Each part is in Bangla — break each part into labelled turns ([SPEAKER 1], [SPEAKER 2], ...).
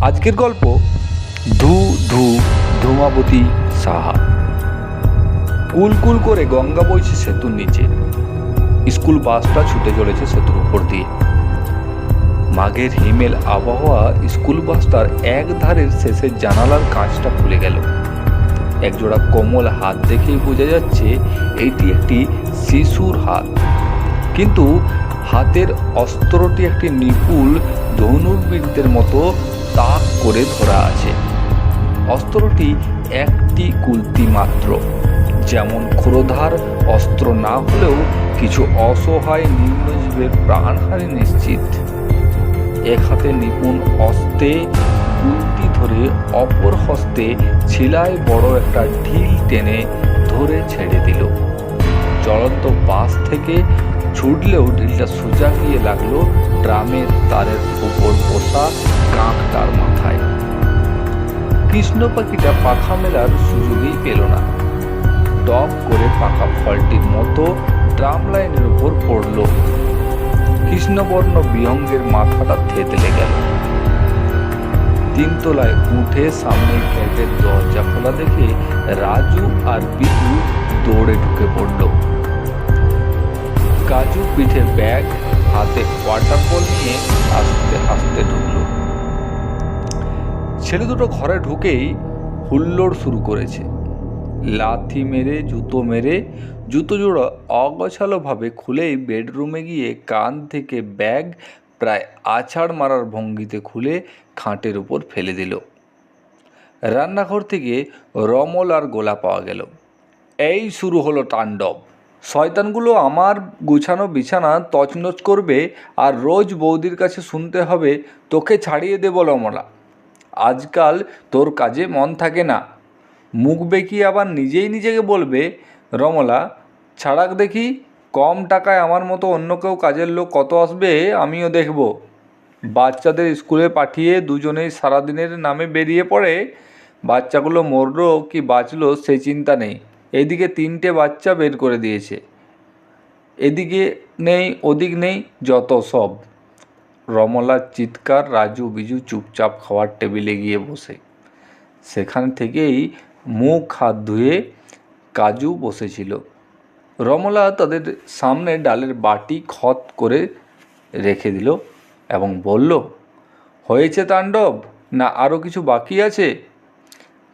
[SPEAKER 1] আজকের গল্প, ধু ধু ধূমাবতী সাহা। কুল কুল করে গঙ্গা বইছে সেতুর নিচে। স্কুল বাসটা ছুটে চলেছে সেতুর উপর দিয়ে। মাঘের হিমেল আবহাওয়া স্কুল বাসটার এক ধারের শেষের জানালার কাঁচটা খুলে গেল। একজোড়া কোমল হাত দেখেই বোঝা যাচ্ছে এইটি একটি শিশুর হাত। কিন্তু হাতের অস্ত্রটি একটি নিপুল ধনুর্বীরদের মতো তাক করে ধরা আছে। অস্ত্রটি একটি কুলতি মাত্র। যেমন ক্ষুরধার অস্ত্র না হলেও কিছু অসহায় নিম্নজীবের প্রাণহানি নিশ্চিত। এক হাতে নিপুণ অস্তে কুলতি ধরে অপর হস্তে ছিলায় বড় একটা ঢিল টেনে ধরে ছেড়ে দিল। চলন্ত বাস থেকে ছুটলেও ঢিলটা সোজা গিয়ে লাগল ড্রামের তারের উপর বসা কাঁকটার মাথায়। কৃষ্ণ পাখিটা পাখা মেলার সুযোগই পেল না। টপ করে পাকা ফলটির মতো ড্রাম লাইনের উপর পড়ল। কৃষ্ণবর্ণ বিহঙ্গের মাথাটা থেতলে গেল। তিনতলায় উঠে সামনে গেটের দরজা খোলা দেখে রাজু আর বিজু দৌড়ে ঢুকে পড়ল। কাজু পিঠে ব্যাগ, হাতে ওয়াটার বল নিয়ে আস্তে আস্তে ঢুকলো। ছেলে দুটো ঘরে ঢুকেই হুল্লোড় শুরু করেছে। লাথি মেরে, জুতো মেরে, জুতো জোড়া অগোছালোভাবে খুলেই বেডরুমে গিয়ে কান থেকে ব্যাগ, প্রায় আছাড় মারার ভঙ্গিতে খুলে খাটের উপর ফেলে দিল। রান্নাঘর থেকে রমল আর গোলা পাওয়া গেল। এই শুরু হলো তাণ্ডব। শয়তানগুলো আমার গুছানো বিছানা তছনছ করবে আর রোজ বৌদির কাছে শুনতে হবে, তোকে ছাড়িয়ে দেবো রমলা। আজকাল তোর কাজে মন থাকে না। মুখ বেঁকিয়ে আবার নিজেই নিজেকে বলবে, রমলা, ছাড়াক দেখি, কম টাকায় আমার মতো অন্য কেউ কাজের লোক কত আসবে, আমিও দেখব। বাচ্চাদের স্কুলে পাঠিয়ে দুজনেই সারাদিনের নামে বেরিয়ে পড়ে। বাচ্চাগুলো মরলো কি বাঁচলো সে চিন্তা নেই। এদিকে তিনটে বাচ্চা বের করে দিয়েছে। এদিকে নেই, ওদিক নেই, যত সব। রমলার চিৎকার, রাজু, বিজু চুপচাপ খাওয়ার টেবিলে গিয়ে বসে। সেখান থেকেই মুখ, হাত ধুয়ে কাজু বসেছিল। রমলা তাদের সামনে ডালের বাটি খত করে রেখে দিল এবং বলল, হয়েছে তাণ্ডব? না আরও কিছু বাকি আছে?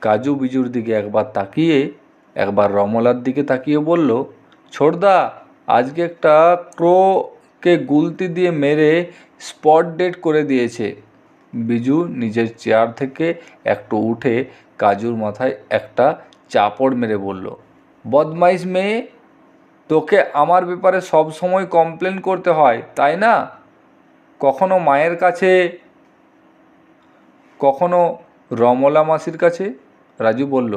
[SPEAKER 1] কাজু বিজুর দিকে একবার তাকিয়ে, একবার রমলার দিকে তাকিয়ে বলল, ছোটদা, আজকে একটা ক্রোকে গুলতি দিয়ে মেরে স্পট ডেট করে দিয়েছে। বিজু নিজের চেয়ার থেকে একটু উঠে কাজুর মাথায় একটা চাপড় মেরে বলল, বদমাইশ মেয়ে, তোকে আমার ব্যাপারে সব সময় কমপ্লেন করতে হয়, তাই না? কখনো মায়ের কাছে, কখনো রমলা মাসির কাছে? রাজু বলল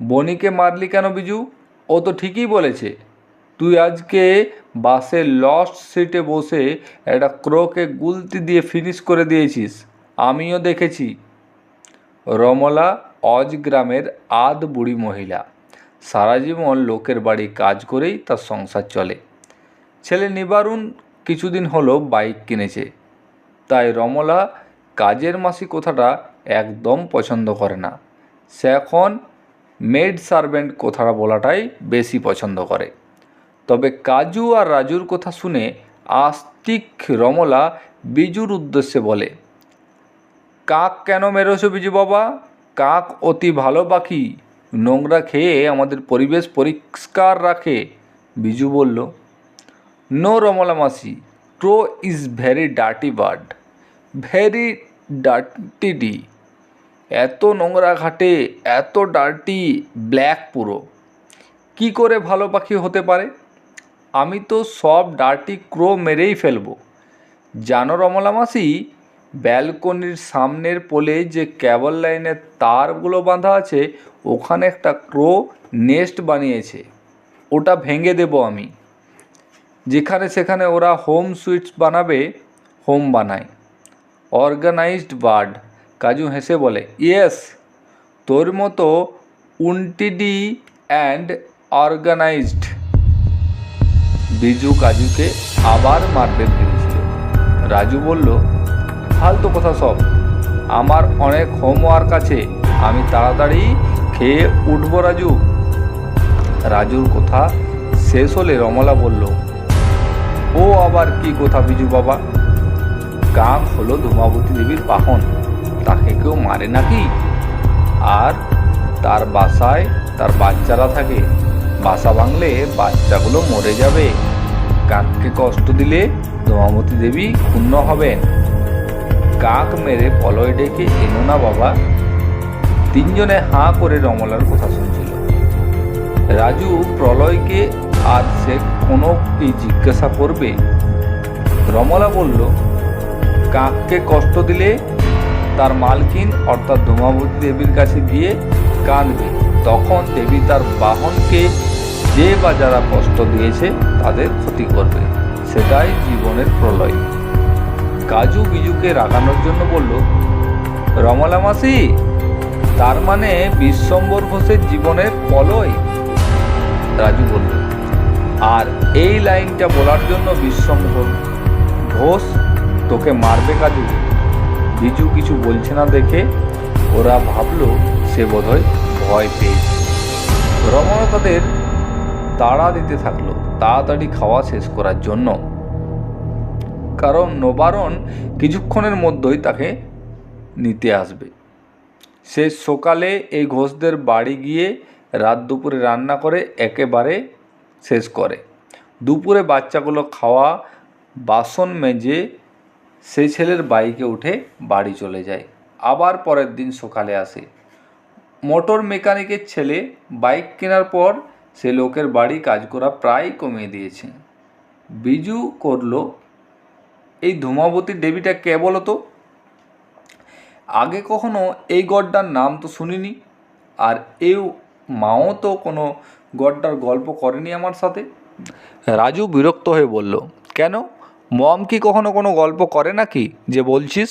[SPEAKER 1] বনিকে মারলি কেন বিজু? ও তো ঠিকই বলেছে। তুই আজকে বাসের লস্ট সিটে বসে একটা ক্রোকে গুলতি দিয়ে ফিনিশ করে দিয়েছিস। আমিও দেখেছি। রমলা অজ গ্রামের আদ বুড়ি মহিলা। সারা জীবন লোকের বাড়ি কাজ করেই তার সংসার চলে। ছেলে নিবারুণ কিছুদিন হলো বাইক কিনেছে। তাই রমলা কাজের মাসি কথাটা একদম পছন্দ করে না। সে এখন মেড সার্ভেন্ট কথাটা বলাটাই বেশি পছন্দ করে। তবে কাজু আর রাজুর কথা শুনে আস্তিক রমলা বিজুর উদ্দেশ্যে বলে, কাক কেন মেরেছো বিজু বাবা? কাক অতি ভালো পাখি। নোংরা খেয়ে আমাদের পরিবেশ পরিষ্কার রাখে, বিজু বলল। নো রমলা মাসি, crow is very dirty bird, very dirty এত নোংরা ঘাটে, এত ডার্টি ব্ল্যাক পুরো। কি করে ভালো পাখি হতে পারে? আমি তো সব ডার্টি ক্রো মেরেই ফেলব। জানো রমলা মাসি, ব্যালকনির সামনের পোলে যে ক্যাবল লাইনের তারগুলো বাঁধা আছে, ওখানে একটা ক্রো নেস্ট বানিয়েছে। ওটা ভেঙে দেবো আমি। যেখানে সেখানে ওরা হোম সুইটস বানাবে, হোম বানায়। অর্গানাইজড বার্ড, কাজু হেসে বলে। ইয়েস, তোর মতো উনটিডি অ্যান্ড অর্গানাইজড। বিজু কাজুকে আবার মারবে ভেবেছিল রাজু বলল, ফালতু কথা সব। আমার অনেক হোমওয়ার্ক আছে। আমি তাড়াতাড়ি খেয়ে উঠবো, রাজু। রাজুর কথা শেষ হলে রমলা বলল, ও আবার কি কথা বিজু বাবা? কাক হলো ধূমাবতী দেবীর বাহন। তাকে কেউ মারে নাকি? আর তার বাসায় তার বাচ্চারা থাকে। বাসা ভাঙলে বাচ্চাগুলো মরে যাবে। কাককে কষ্ট দিলে ধূমাবতী দেবী ক্ষুণ্ণ হবেন। কাক মেরে পলয় ডেকে এনো না বাবা। তিনজনে হাঁ করে রমলার কথা শুনছিল। রাজু প্রলয়কে আর সে কোনো কি জিজ্ঞাসা করবে। রমলা বলল, কাককে কষ্ট দিলে তার মালকিন অর্থাৎ ধূমাবতী দেবীর কাছে গিয়ে কাঁদবে। তখন দেবী তার বাহনকে যে বা যারা কষ্ট দিয়েছে, তাদের ক্ষতি করবে। সেটাই জীবনের প্রলয়। কাজু বিজুকে রাগানোর জন্য বলল, রমলা মাসি, তার মানে বিশ্বম্বর ঘোষের জীবনের প্রলয় রাজু বলল, আর এই লাইনটা বলার জন্য বিশ্বম্বর ঘোষ তোকে মারবে কাজু। বিজু কিছু বলছে না দেখে ওরা ভাবলো, সে বোধহয় ভয় পেয়েছে। রমনা তাদের তাড়া দিতে থাকল। তাড়াতাড়ি খাওয়া শেষ করার জন্য। কারণ নবারণ কিছুক্ষণের মধ্যেই তাকে নিতে আসবে। সে সকালে এই ঘোষদের বাড়ি গিয়ে রাত দুপুরে রান্না করে একেবারে শেষ করে। দুপুরে বাচ্চাগুলো খাওয়া, বাসন মেজে সেই ছেলের বাইকে উঠে বাড়ি চলে যায়। আবার পরের দিন সকালে আসে। মোটর মেকানিকের ছেলে বাইক কেনার পর সে লোকের বাড়ি কাজ করা প্রায় কমিয়ে দিয়েছে। বিজু করল, এই ধূমাবতী দেবীটা কে বলতো? আগে কখনো এই গড্ডার নাম তো শুনিনি, আর এই মাও তো কোনো গড্ডার গল্প করেনি আমার সাথে। রাজু বিরক্ত হয়ে বলল, কেন? মম কি কখনো কোনো গল্প করে নাকি, যে বলছিস?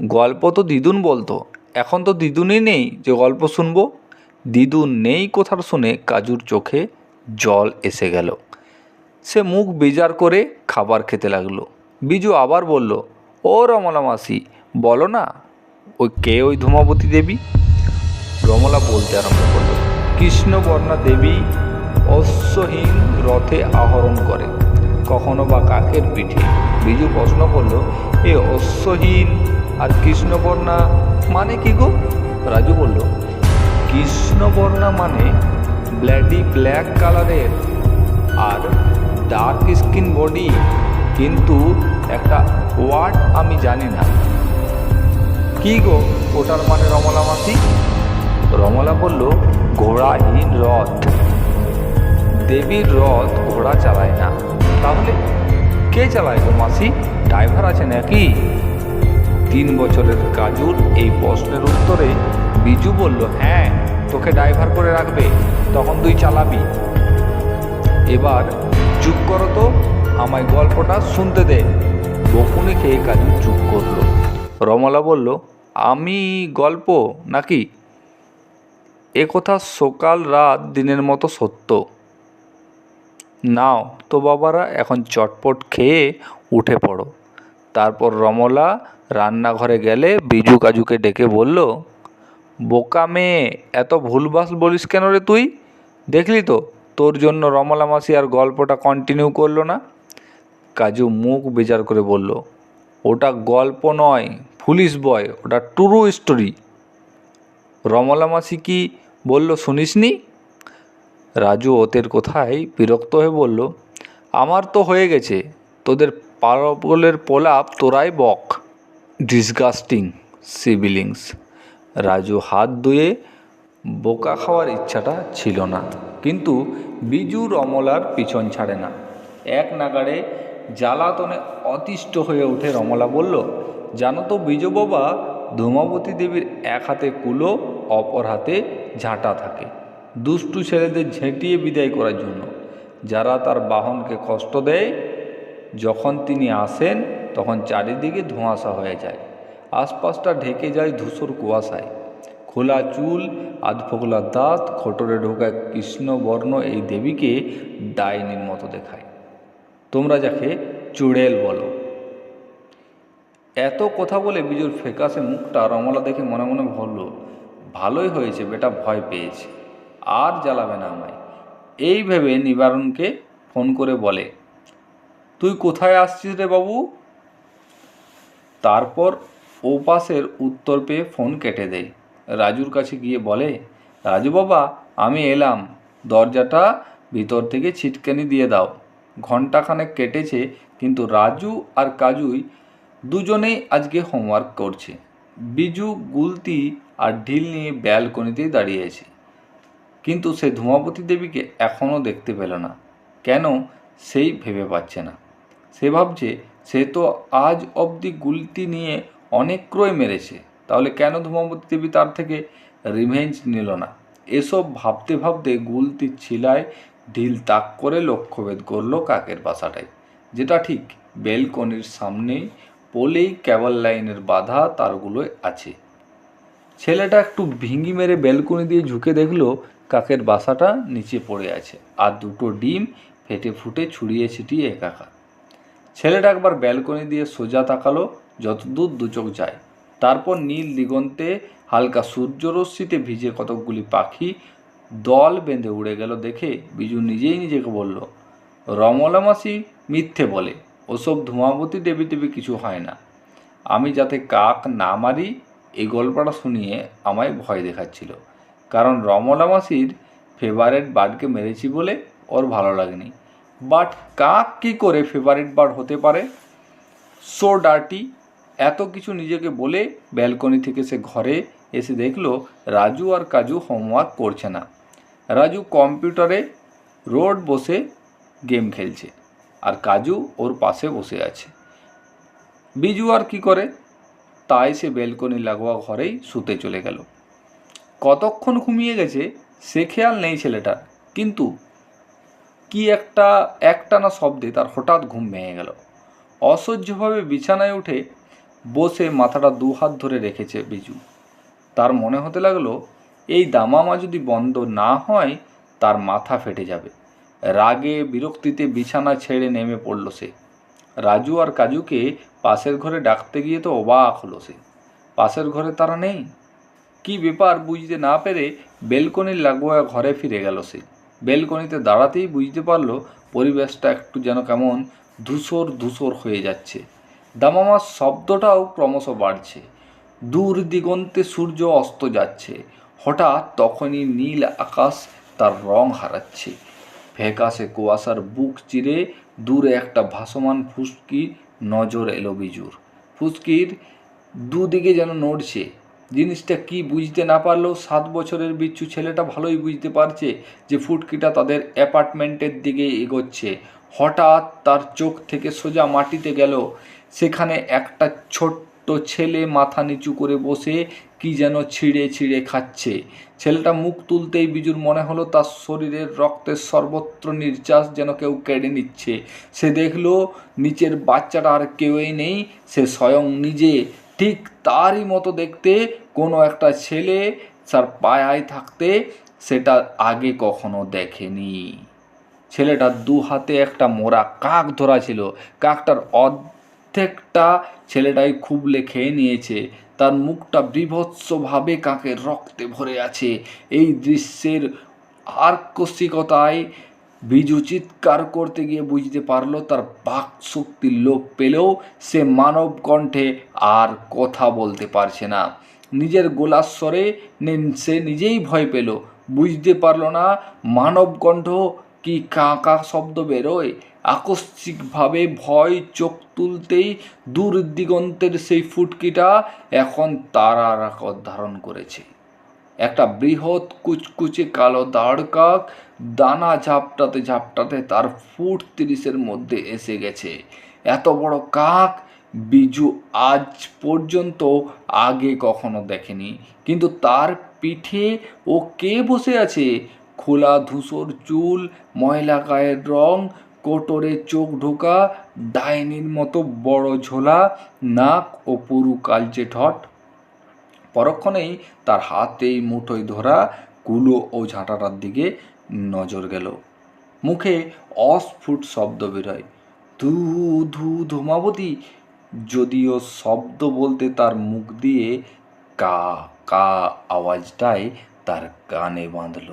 [SPEAKER 1] গল্প তো দিদুন বলতো, এখন তো দিদুনই নেই যে গল্প শুনব। দিদুন নেই কোথার শুনে কাজুর চোখে জল এসে গেল। সে মুখ বেজার করে খাবার খেতে লাগল। বিজু আবার বলল, ও রমলা মাসি, বলো না, ওই কে ওই ধূমাবতী দেবী? রমলা বলতে আরম্ভ করল কৃষ্ণবর্ণা দেবী অশ্বহীন রথে আহরণ করে, কখনো বা কাকের পিঠে? বিজু প্রশ্ন করল, এ অশ্বহীন আর কৃষ্ণবর্ণা মানে কি গো? রাজু বলল কৃষ্ণবর্ণা মানে ব্ল্যাডি ব্ল্যাক কালারের আর ডার্ক স্কিন বডি কিন্তু একটা ওয়ার্ড আমি জানি না। কি গো, ওটার মানে রমলা মাসি? রমলা বলল, ঘোড়াহীন রথ। দেবীর রথ ঘোড়া চালায় না। তাহলে কে চালায় গো মাসি? ড্রাইভার আছে নাকি? তিন বছরের কাজুর এই প্রশ্নের উত্তরে বিজু বলল হ্যাঁ তোকে ড্রাইভার করে রাখবে, তখন তুই চালাবি। এবার চুপ করো তো, আমায় গল্পটা শুনতে দে। বকুনি খেয়ে কাজু চুপ করল। রমলা বলল, আমি গল্প নাকি? এ কথা সকাল রাত দিনের মতো সত্য। নাও তো বাবারা, এখন চটপট খেয়ে উঠে পড়ো। তারপর রমলা রান্নাঘরে গেলে বিজু কাজুকে ডেকে বলল বোকা মেয়ে, এত ভুলভাস বলিস কেন রে তুই? দেখলি তো, তোর জন্য রমলা মাসি আর গল্পটা কন্টিনিউ করল না? কাজু মুখ বেজার করে বলল, ওটা গল্প নয়, পুলিশ বয়, ওটা ট্রু স্টোরি রমলা মাসি কি বলল শুনিসনি রাজু ওদের কোথায় বিরক্ত হয়ে বলল, আমার তো হয়ে গেছে, তোদের পাগলের পোলাপ তোরাই বক। ডিসগাস্টিং সিবিলিংস রাজু হাত ধুয়ে বোকা খাওয়ার ইচ্ছাটা ছিল না। কিন্তু বিজু রমলার পিছন ছাড়ে না। এক নাগাড়ে জ্বালাতনে অতিষ্ঠ হয়ে উঠে রমলা বলল, জানো তো বিজু বাবা, ধূমাবতী দেবীর এক হাতে কুলো, অপর হাতে ঝাঁটা থাকে। দুষ্টু ছেলেদের ঝেঁটিয়ে বিদায় করার জন্য। যারা তার বাহনকে কষ্ট দেয়, যখন তিনি আসেন, তখন চারিদিকে ধোঁয়াশা হয়ে যায়। আশপাশটা ঢেকে যায় ধূসর কুয়াশায়। খোলা চুল আধফোগলা দাঁত, খটরে ঢোকা কৃষ্ণবর্ণ এই দেবীকে ডাইনির মতো দেখায়। তোমরা যাকে চুড়েল বলো। এত কথা বলে বিজুর ফেকাসে মুখটা রমলা দেখে মনে মনে ভাবল, ভালোই হয়েছে, বেটা ভয় পেয়েছে। আর জ্বালাবে না আমায়। এই ভেবে নিবারণকে ফোন করে বলে, তুই কোথায় আসছিস রে বাবু? তারপর ও পাশের উত্তর পেয়ে ফোন কেটে দেয়। রাজুর কাছে গিয়ে বলে, রাজু বাবা, আমি এলাম। দরজাটা ভিতর থেকে ছিটকানি দিয়ে দাও। ঘন্টাখানেক কেটেছে, কিন্তু রাজু আর কাজুই দুজনেই আজকে হোমওয়ার্ক করছে। বিজু গুলতি আর ঢিল নিয়ে ব্যালকনিতেই দাঁড়িয়েছে কিন্তু সে ধূমাবতী দেবীকে এখনও দেখতে পেল না। কেন? সেই ভেবে পাচ্ছে না। সে ভাবছে, সে তো আজ অবধি গুলতি নিয়ে অনেক ক্রয় মেরেছে। তাহলে কেন ধূমাবতী দেবী তার থেকে রিভেঞ্জ নিল না? এসব ভাবতে ভাবতে গুলতির ছিলায় ঢিল তাক করে লক্ষ্যভেদ করল কাকের বাসাটায়। যেটা ঠিক, বেলকনির সামনেই পোলেই ক্যাবল লাইনের বাধা তারগুলোয় আছে। ছেলেটা একটু ভিঙ্গি মেরে বেলকনি দিয়ে ঝুঁকে দেখল কাকের বাসাটা নিচে পড়ে আছে আর দুটো ডিম ফেটে ফুটে ছড়িয়ে ছিটিয়ে একাকার। ছেলেটা একবার ব্যালকনি দিয়ে সোজা তাকালো যতদূর দু চোখ যায়। তারপর নীল দিগন্তে হালকা সূর্যরশ্মিতে ভিজে কতকগুলি পাখি দল বেঁধে উড়ে গেল দেখে বিজু নিজেই নিজেকে বলল, রমলা মাসি মিথ্যে বলে, ওসব ধূমাবতী দেবী দেবী কিছু হয় না। আমি যাতে কাক না মারি এই গল্পটা শুনিয়ে আমায় ভয় দেখাচ্ছিল। কারণ রমলা মাসির ফেভারেট বার্ডকে মেরেছি বলে ওর ভালো লাগেনি। বাট কাক কী করে ফেভারিট বার্ড হতে পারে? সো ডার্টি এত কিছু নিজেকে বলে ব্যালকনি থেকে সে ঘরে এসে দেখল রাজু আর কাজু হোমওয়ার্ক করছে না। রাজু কম্পিউটারে রোড বসে গেম খেলছে আর কাজু ওর পাশে বসে আছে। বিজু আর কি করে? তাই সে ব্যালকনি লাগোয়া ঘরেই শুতে চলে গেল। কতক্ষণ ঘুমিয়ে গেছে সে খেয়াল নেই ছেলেটার কিন্তু কি একটা, একটানা শব্দে তার হঠাৎ ঘুম ভেঙে গেল। অসহ্যভাবে বিছানায় উঠে বসে মাথাটা দু হাত ধরে রেখেছে বিজু। তার মনে হতে লাগল, এই দামামা যদি বন্ধ না হয়, তার মাথা ফেটে যাবে। রাগে, বিরক্তিতে বিছানা ছেড়ে নেমে পড়ল সে। রাজু আর কাজুকে পাশের ঘরে ডাকতে গিয়ে তো অবাক হলো সে। পাশের ঘরে তারা নেই? কি ব্যাপার বুঝতে না পেরে বেলকনির লাগোয়া ঘরে ফিরে গেল সে। বেলকনিতে দাঁড়াতেই বুঝতে পারল, পরিবেশটা একটু যেন কেমন ধূসর ধূসর হয়ে যাচ্ছে। দামামার শব্দটাও ক্রমশ বাড়ছে। দূর দিগন্তে সূর্য অস্ত যাচ্ছে। হঠাৎ তখনই নীল আকাশ তার রং হারাচ্ছে। ফ্যাকাশে কুয়াশার বুক চিরে, দূরে একটা ভাসমান ফুসকি নজর এলো বিজুর। ফুসকির দুদিকে যেন নড়ছে। জিনিসটা কি বুঝতে না পারলেও সাত বছরের বিচ্ছু ছেলেটা ভালোই বুঝতে পারছে যে ফুটকিটা তাদের অ্যাপার্টমেন্টের দিকে এগোচ্ছে। হঠাৎ তার চোখ থেকে সোজা মাটিতে গেল। সেখানে একটা ছোট্ট ছেলে মাথা নিচু করে বসে কি যেন ছিঁড়ে ছিঁড়ে খাচ্ছে। ছেলেটা মুখ তুলতেই বিজুর মনে হলো তার শরীরের রক্তের সর্বত্র নির্যাস যেন কেউ কেড়ে নিচ্ছে। সে দেখল, নিচের বাচ্চাটা আর কেউই নেই, সে স্বয়ং নিজে। ঠিক তারই মতো দেখতে কোনো একটা ছেলে তার পায়ায় থাকতে সেটা আগে কখনো দেখেনি। ছেলেটার দু হাতে একটা মোরা কাক ধরা ছিল কাকটার অর্ধেকটা ছেলেটাই খুবলে খেয়ে নিয়েছে। তার মুখটা বিভৎসভাবে কাকের রক্তে ভরে আছে। এই দৃশ্যের আর্কসিকতায় বিজু চিৎকার করতে গিয়ে বুঝতে পারল, তার বাক শক্তির লোপ পেলেও সে মানব কণ্ঠে আর কথা বলতে পারছে না। নিজের গোলার গোলাস্বরে সে নিজেই ভয় পেল। বুঝতে পারল না মানব কণ্ঠ কি কাঁকা শব্দ বেরোয়? আকস্মিকভাবে ভয় চোখ তুলতেই দূর দিগন্তের সেই ফুটকিটা এখন তারার আকার ধারণ করেছে। একটা বৃহৎ কুচকুচে কালো দাঁড় কাক দানা ঝাপটাতে ঝাপটাতে তার ফুট তিরিশের মধ্যে এসে গেছে। এত বড় কাক বিজু আজ পর্যন্ত আগে কখনো দেখেনি। কিন্তু তার পিঠে ও কে বসে আছে? খোলা ধূসর চুল, ময়লা গায়ের রং, কোটরে চোখ ঢোকা, ডাইনির মতো বড় ঝোলা, নাক ও পুরু কালচে ঠট। পরক্ষণেই তার হাতেই মুঠোয় ধরা কুলো ও ঝাঁটাটার দিকে নজর গেল। মুখে অস্ফুট শব্দ বেরোয়। ধু ধু, ধূমাবতী, যদিও শব্দ বলতে তার মুখ দিয়ে কা কা আওয়াজটাই তার কানে বাঁধল।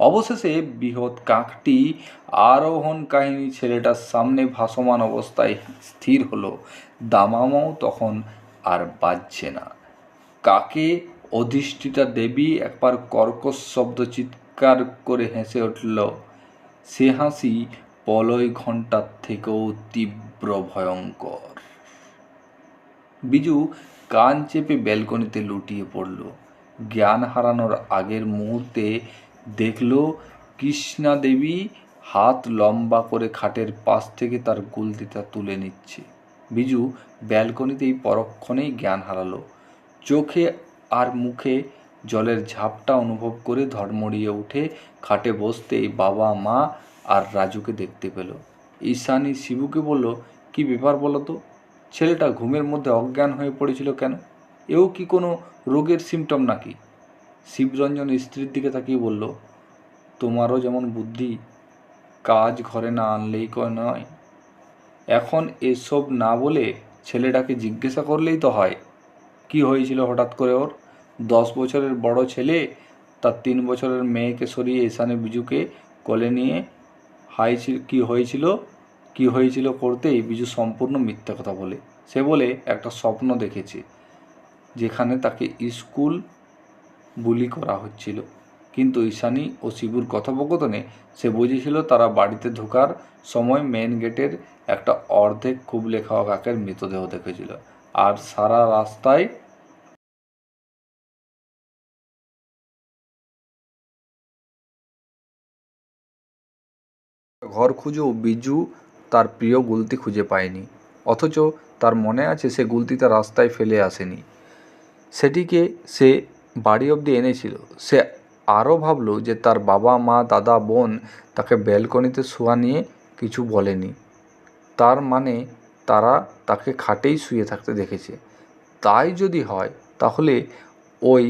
[SPEAKER 1] অবশেষে বৃহৎ কাকটি আরোহণ কাহিনী ছেলেটার সামনে ভাসমান অবস্থায় স্থির হলো। দামামাও তখন আর বাজছে না। কাকে? অধিষ্ঠিতা দেবী একবার কর্কশ শব্দ চিৎকার করে হেসে উঠল, সে হাসি পলয় ঘণ্টার থেকেও তীব্র ভয়ঙ্কর বিজু কান চেপে ব্যালকনিতে লুটিয়ে পড়ল। জ্ঞান হারানোর আগের মুহূর্তে দেখল কৃষ্ণা দেবী হাত লম্বা করে খাটের পাশ থেকে তার গুলতিটা তুলে নিচ্ছে। বিজু ব্যালকনিতেই পরক্ষণেই জ্ঞান হারালো। চোখে আর মুখে জলের ঝাপটা অনুভব করে ধর্মড়িয়ে উঠে খাটে বসতেই বাবা, মা আর রাজুকে দেখতে পেল। ঈশানী শিবুকে বলল, কি ব্যাপার বলো তো? ছেলেটা ঘুমের মধ্যে অজ্ঞান হয়ে পড়েছিল কেন? এও কি কোনো রোগের সিমটম নাকি? শিবরঞ্জন স্ত্রীর দিকে তাকিয়ে বলল, তোমারও যেমন বুদ্ধি, কাজ ঘরে না আনলেই কয় নয়। এখন এসব না বলে ছেলেটাকে জিজ্ঞাসা করলেই তো হয়। কি হয়েছিল হঠাৎ করে ওর? দশ বছরের বড় ছেলে, তার তিন বছরের মেয়েকে সরিয়ে এসানে বিজুকে কোলে নিয়ে হাই কি হয়েছিল? কি হয়েছিল করতেই বিজু সম্পূর্ণ মিথ্যা কথা বলে। সে বলে, একটা স্বপ্ন দেখেছে, যেখানে তাকে স্কুল বুলি করা হচ্ছিল। কিন্তু ঈশানী ও শিবুর কথোপকথনে সে বুঝেছিল তারা বাড়িতে ঢোকার সময় মেন গেটের একটা অর্ধেক খুবলে খাওয়া কাকের মৃতদেহ দেখেছিল। আর সারা রাস্তায় ঘর খুঁজেও বিজু তার প্রিয় গুলতি খুঁজে পায়নি। অথচ তার মনে আছে সে গুলতিটা রাস্তায় ফেলে আসেনি। সেটিকে সে বাড়ি অবধি এনেছিল। সে আরও ভাবলো যে তার বাবা, মা, দাদা, বোন তাকে ব্যালকনিতে শোয়া নিয়ে কিছু বলেনি। তার মানে তারা তাকে খাটেই শুয়ে থাকতে দেখেছে। তাই যদি হয়, তাহলে ওই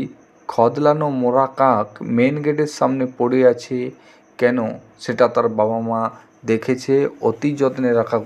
[SPEAKER 1] খদলানো মোরা কাক মেন গেটের সামনে পড়ে আছে কেন? সেটা তার বাবা মা দেখেছে, অতি যত্নে রাখা